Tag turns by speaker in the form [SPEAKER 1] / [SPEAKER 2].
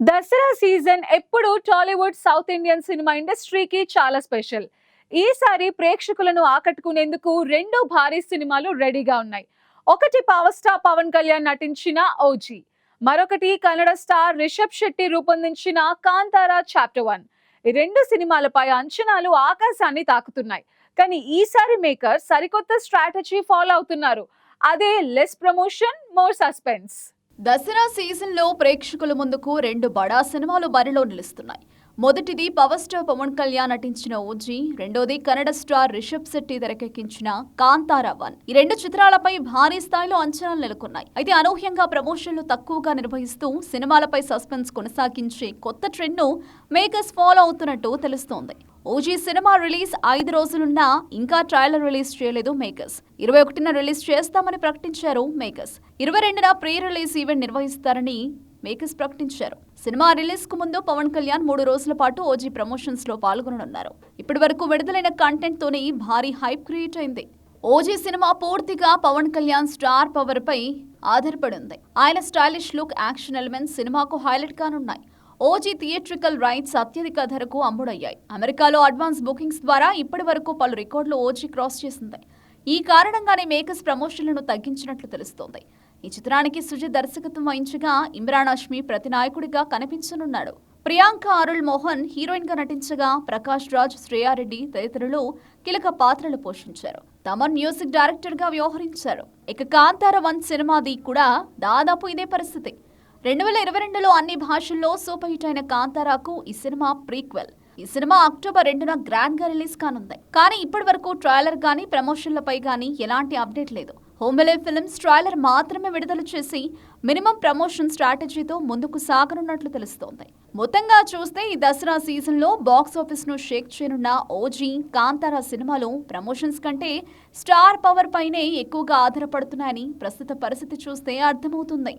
[SPEAKER 1] Dasara season ఎప్పుడు Tollywood south Indian cinema ఇండస్ట్రీకి చాలా స్పెషల్. ఈసారి ప్రేక్షకులను ఆకట్టుకునేందుకు రెండు భారీ సినిమాలు రెడీగా ఉన్నాయి. ఒకటి పవర్ స్టార్ పవన్ కళ్యాణ్ నటించిన ఓజీ మరొకటి కన్నడ స్టార్ రిషబ్ శెట్టి రూపొందించిన కాంతారా చాప్టర్ వన్. ఈ రెండు సినిమాలపై అంచనాలు ఆకాశాన్ని తాకుతున్నాయి. కానీ ఈసారి మేకర్ సరికొత్త స్ట్రాటజీ ఫాలో అవుతున్నారు. అదే less promotion more suspense.
[SPEAKER 2] Dasara సీజన్లో ప్రేక్షకుల ముందుకు రెండు బడా సినిమాలు బరిలో నిలుస్తున్నాయి. మొదటిది పవర్ స్టార్ పవన్ కళ్యాణ్ నటించిన ఓజీ రెండోది కన్నడ స్టార్ రిషబ్ శెట్టి తెరకెక్కించిన కాంతారా వన్ ఈ రెండు చిత్రాలపై భారీ స్థాయిలో అంచనాలు నెలకొన్నాయి. అయితే అనూహ్యంగా ప్రమోషన్లు తక్కువగా నిర్వహిస్తూ సినిమాలపై సస్పెన్స్ కొనసాగించే కొత్త ట్రెండ్ను మేకర్స్ ఫాలో అవుతున్నట్టు తెలుస్తోంది. ఓజీ సినిమా రిలీజ్ ఐదు రోజులున్నా ఇంకా ట్రైలర్ రిలీజ్ చేయలేదు మేకర్స్. ఇరవై ఒకటిన రిలీజ్ చేస్తామని ప్రకటించారు మేకర్స్. ఇరవై రెండున ప్రీ రిలీజ్ ఈవెంట్ నిర్వహిస్తారని మేకర్స్ ప్రకటించారు. సినిమా రిలీజ్కు ముందు పవన్ కళ్యాణ్ మూడు రోజుల పాటు ఓజీ ప్రమోషన్స్లో పాల్గొననున్నారు. ఇప్పటి వరకు విడుదలైన కంటెంట్ తోనే భారీ హైప్ క్రియేట్ అయింది. ఓజీ సినిమా పూర్తిగా పవన్ కళ్యాణ్ స్టార్ పవర్ పై ఆధారపడి ఉంది. ఆయన స్టైలిష్ లుక్ యాక్షన్ ఎలిమెంట్స్ సినిమాకు హైలైట్ కానున్నాయి. ఓజీ థియేట్రికల్ రైట్స్ అత్యధిక ధరకు అమ్ముడయ్యాయి. అమెరికాలో అడ్వాన్స్ బుకింగ్స్ ద్వారా ఇప్పటి వరకు పలు రికార్డులు ఓజీ క్రాస్ చేసింది. ఈ కారణంగానే మేకర్స్ ప్రమోషన్లను తగ్గించినట్లు తెలుస్తోంది. ఈ చిత్రానికి సుజిత్ దర్శకత్వం వహించగా ఇమ్రాన్ హష్మి ప్రతినాయకుడిగా కనిపించనున్నాడు. ప్రియాంక అరుల్ మోహన్ హీరోయిన్గా నటించగా ప్రకాష్ రాజ్ శ్రేయారెడ్డి తదితరులు కీలక పాత్రలు పోషించారు. తమన్ మ్యూజిక్ డైరెక్టర్గా వ్యవహరించారు. ఇక కాంతార వన్ సినిమాది కూడా దాదాపు ఇదే పరిస్థితి. రెండు వేల ఇరవై రెండులో అన్ని భాషల్లో సూపర్ హిట్ అయిన కాంతారాకు ఈ సినిమా ప్రీక్వెల్. ఈ సినిమా అక్టోబర్ రెండున గ్రాండ్గా రిలీజ్ కానుంది. కానీ ఇప్పటి వరకు ట్రైలర్ కానీ ప్రమోషన్లపై కానీ ఎలాంటి అప్డేట్ లేదు. హోమిలే ఫిల్మ్స్ ట్రైలర్ మాత్రమే విడుదల చేసి మినిమం ప్రమోషన్ స్ట్రాటజీతో ముందుకు సాగనున్నట్లు తెలుస్తోంది. మొత్తంగా చూస్తే ఈ దసరా సీజన్లో బాక్సాఫీస్ను బాక్స్ షేక్ చేయనున్న ఓజీ కాంతారా సినిమాలు ప్రమోషన్స్ కంటే స్టార్ పవర్ పైనే ఎక్కువగా ఆధారపడుతున్నాయని ప్రస్తుత పరిస్థితి చూస్తే అర్థమవుతుంది.